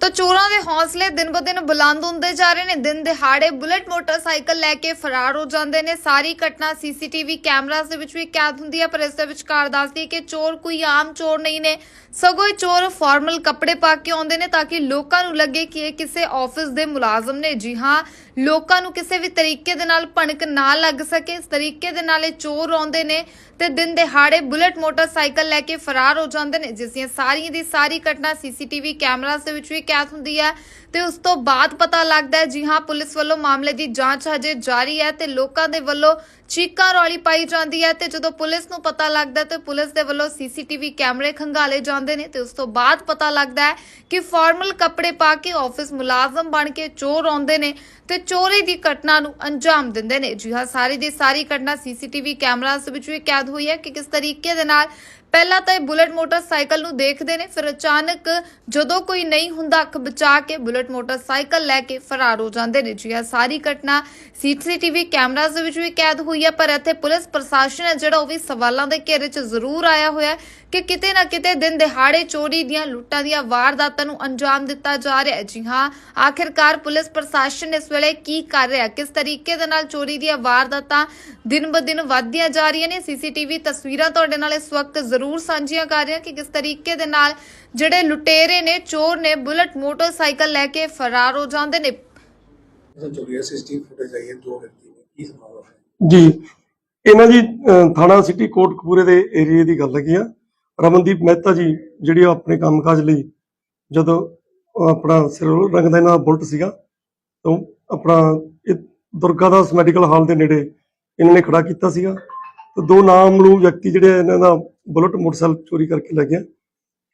ਤਾਂ ਚੋਰਾਂ ਦੇ ਹੌਸਲੇ ਦਿਨ ਬ ਦਿਨ ਬੁਲੰਦ ਹੁੰਦੇ ਜਾ ਰਹੇ ਨੇ। ਦਿਨ ਦਿਹਾੜੇ ਬੁਲਟ ਮੋਟਰਸਾਈਕਲ ਲੈ ਕੇ ਫਰਾਰ ਹੋ ਜਾਂਦੇ ਨੇ। ਸਾਰੀ ਘਟਨਾ ਸੀਸੀਟੀਵੀ ਕੈਮਰਾਸ ਦੇ ਵਿੱਚ ਵੀ ਕੈਦ ਹੁੰਦੀ ਹੈ, ਪਰ ਇਸ ਦੇ ਵਿਚਕਾਰ ਦੱਸਦੀ ਕਿ ਚੋਰ ਕੋਈ ਆਮ ਚੋਰ ਨਹੀਂ ਨੇ। ਸਗੋਂ ਇਹ ਚੋਰ ਫਾਰਮਲ ਕੱਪੜੇ ਪਾ ਕੇ ਆਉਂਦੇ ਨੇ ਤਾਂ ਕਿ ਲੋਕਾਂ ਨੂੰ ਲੱਗੇ ਕਿ ਇਹ ਕਿਸੇ ਆਫਿਸ ਦੇ ਮੁਲਾਜ਼ਮ ਨੇ। ਜੀ ਹਾਂ ਲੋਕਾਂ ਨੂੰ ਕਿਸੇ ਵੀ ਤਰੀਕੇ ਦੇ ਨਾਲ ਭਣਕ ਨਾ ਲੱਗ ਸਕੇ। ਇਸ ਤਰੀਕੇ ਦੇ ਨਾਲ ਇਹ ਚੋਰ ਆਉਂਦੇ ਨੇ ਤੇ ਦਿਨ ਦਿਹਾੜੇ ਬੁਲਟ ਮੋਟਰਸਾਈਕਲ ਲੈ ਕੇ ਫਰਾਰ ਹੋ ਜਾਂਦੇ ਨੇ, ਜਿਸ ਦੀਆਂ ਸਾਰੀਆਂ ਦੀ ਸਾਰੀ ਘਟਨਾ ਸੀਸੀਟੀਵੀ ਕੈਮਰਾਸ ਦੇ ਵਿੱਚ ਵੀ ਕੈਦ ਹੁੰਦੀ ਹੈ ਤੇ ਉਸ ਤੋਂ ਬਾਅਦ ਪਤਾ ਲੱਗਦਾ ਹੈ, ਜੀ ਹਾਂ, ਪੁਲਿਸ ਵੱਲੋਂ ਮਾਮਲੇ ਦੀ ਜਾਂਚ ਹਜੇ ਜਾਰੀ ਹੈ ਤੇ ਲੋਕਾਂ ਦੇ ਵੱਲੋਂ ਚੀਕਾਂ ਰੌਲੀ ਪਾਈ ਜਾਂਦੀ ਹੈ ਤੇ ਜਦੋਂ ਪੁਲਿਸ ਨੂੰ ਪਤਾ ਲੱਗਦਾ ਤੇ ਪੁਲਿਸ ਦੇ ਵੱਲੋਂ ਸੀਸੀਟੀਵੀ ਕੈਮਰੇ ਖੰਗਾਲੇ ਜਾਂਦੇ ਨੇ ਤੇ ਉਸ ਤੋਂ ਬਾਅਦ ਪਤਾ ਲੱਗਦਾ ਹੈ ਕਿ ਫਾਰਮਲ ਕੱਪੜੇ ਪਾ ਕੇ ਆਫਿਸ ਮੁਲਾਜ਼ਮ ਬਣ ਕੇ ਚੋਰ ਆਉਂਦੇ ਨੇ ਤੇ ਚੋਰੀ ਦੀ ਘਟਨਾ ਨੂੰ ਅੰਜਾਮ ਦਿੰਦੇ ਨੇ। ਜੀ ਹਾਂ, ਸਾਰੀ ਦੀ ਸਾਰੀ ਘਟਨਾ ਸੀਸੀਟੀਵੀ ਕੈਮਰਾਸ ਵਿੱਚ ਵੀ ਕੈਦ ਹੋਈ ਹੈ ਕਿ ਕਿਸ ਤਰੀਕੇ ਦੇ ਨਾਲ ਪਹਿਲਾਂ ਤਾਂ ਇਹ ਬੁਲਟ ਮੋਟਰਸਾਈਕਲ ਨੂੰ ਦੇਖਦੇ ਨੇ, ਫਿਰ ਅਚਾਨਕ ਜਦੋਂ ਕੋਈ ਨਹੀਂ ਹੁੰਦਾ ਅੱਖ ਬਚਾ ਕੇ ਬੁਲਟ ਮੋਟਰਸਾਈਕਲ ਲੈ ਕੇ ਫਰਾਰ ਹੋ ਜਾਂਦੇ ਨੇ। ਜੀ ਇਹ ਸਾਰੀ ਘਟਨਾ ਸੀਸੀਟੀਵੀ ਕੈਮਰਾਸ ਦੇ ਵਿੱਚ ਵੀ ਕੈਦ ਹੋਈ ਹੈ, ਪਰ ਇੱਥੇ ਪੁਲਿਸ ਪ੍ਰਸ਼ਾਸਨ ਹੈ ਜਿਹੜਾ ਉਹ ਵੀ ਸਵਾਲਾਂ ਦੇ ਘੇਰੇ 'ਚ ਜ਼ਰੂਰ ਆਇਆ ਹੋਇਆ ਕਿ ਕਿਤੇ ਨਾ ਕਿਤੇ ਦਿਨ ਦਿਹਾੜੇ ਚੋਰੀ ਦੀਆਂ ਲੁੱਟਾਂ ਦੀਆਂ ਵਾਰਦਾਤਾਂ ਨੂੰ ਅੰਜਾਮ ਦਿੱਤਾ ਜਾ ਰਿਹਾ ਹੈ। ਜੀ ਹਾਂ, ਆਖਿਰਕਾਰ ਪੁਲਿਸ ਪ੍ਰਸ਼ਾਸਨ ਇਸ ਵੇਲੇ ਕੀ ਕਰ ਰਿਹਾ ਕਿਸ ਤਰੀਕੇ ਦੇ ਨਾਲ ਚੋਰੀ ਦੀਆਂ ਵਾਰਦਾਤਾਂ ਦਿਨ ਬ ਦਿਨ ਵਧਦੀਆਂ ਜਾ ਰਹੀਆਂ ਨੇ? ਸੀਸੀਟੀਵੀ ਤਸਵੀਰਾਂ ਤੁਹਾਡੇ ਨਾਲ ਇਸ ਵਕਤ ਜ਼ਰੂਰ ਸਾਂਝੀਆਂ ਕਰ ਰਹੇ ਹਾਂ ਕਿ ਕਿਸ ਤਰੀਕੇ ਦੇ ਨਾਲ ਜਿਹੜੇ ਲੁਟੇਰੇ ਨੇ ਚੋਰ ਨੇ ਬੁਲਟ ਮੋਟਰਸਾਈਕਲ ਲੈ ਕੇ ਫਰਾਰ ਹੋ ਜਾਂਦੇ ਨੇ। ਸਰ ਚੋਰੀ ਸੀਸੀਟੀਵੀ ਫੁਟੇਜ ਆਈ ਹੈ ਦੋ ਵਿਅਕਤੀ ਨੇ। ਕੀ ਸਮਾਂ ਹੈ? ਜੀ ਇਹਨਾਂ ਜੀ ਅਹ, ਥਾਣਾ ਸਿਟੀ ਕੋਟਕਪੂਰੇ ਦੇ ਏਰੀਏ ਦੀ ਗੱਲ ਹੈਗੀ ਆ। ਰਮਨਦੀਪ ਮਹਿਤਾ ਜੀ ਜਿਹੜੀ ਉਹ ਆਪਣੇ ਕੰਮਕਾਜ ਲਈ ਜਦੋਂ ਉਹ ਆਪਣਾ ਸਿਰ ਰੰਗ ਦਾ ਇਹਨਾਂ ਦਾ ਬੁਲਟ ਸੀਗਾ ਤਾਂ ਆਪਣਾ ਇਹ ਦੁਰਗਾ ਦਾਸ ਮੈਡੀਕਲ ਹਾਲ ਦੇ ਨੇੜੇ ਇਹਨਾਂ ਨੇ ਖੜਾ ਕੀਤਾ ਸੀਗਾ। ਤੇ ਦੋ ਨਾਮਲੂ ਵਿਅਕਤੀ ਜਿਹੜੇ ਇਹਨਾਂ ਦਾ ਬੁਲਟ ਮੋਟਰਸਾਈਕਲ ਚੋਰੀ ਕਰਕੇ ਲੈ ਗਿਆ।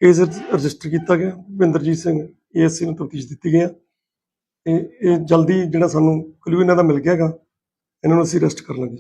ਕੇਸ ਰਜਿਸਟਰ ਕੀਤਾ ਗਿਆ। ਭਿੰਦਰਜੀਤ ਸਿੰਘ ਏਐਸਸੀ ਨੂੰ ਤਫਤੀਸ਼ ਦਿੱਤੀ ਗਈ ਆ ਤੇ ਇਹ ਜਲਦੀ ਜਿਹੜਾ ਸਾਨੂੰ ਕਲੂ ਇਹਨਾਂ ਦਾ ਮਿਲ ਗਿਆ ਹੈਗਾ ਇਹਨਾਂ ਨੂੰ ਅਸੀਂ ਅਰੈਸਟ ਕਰ ਲਾਂਗੇ।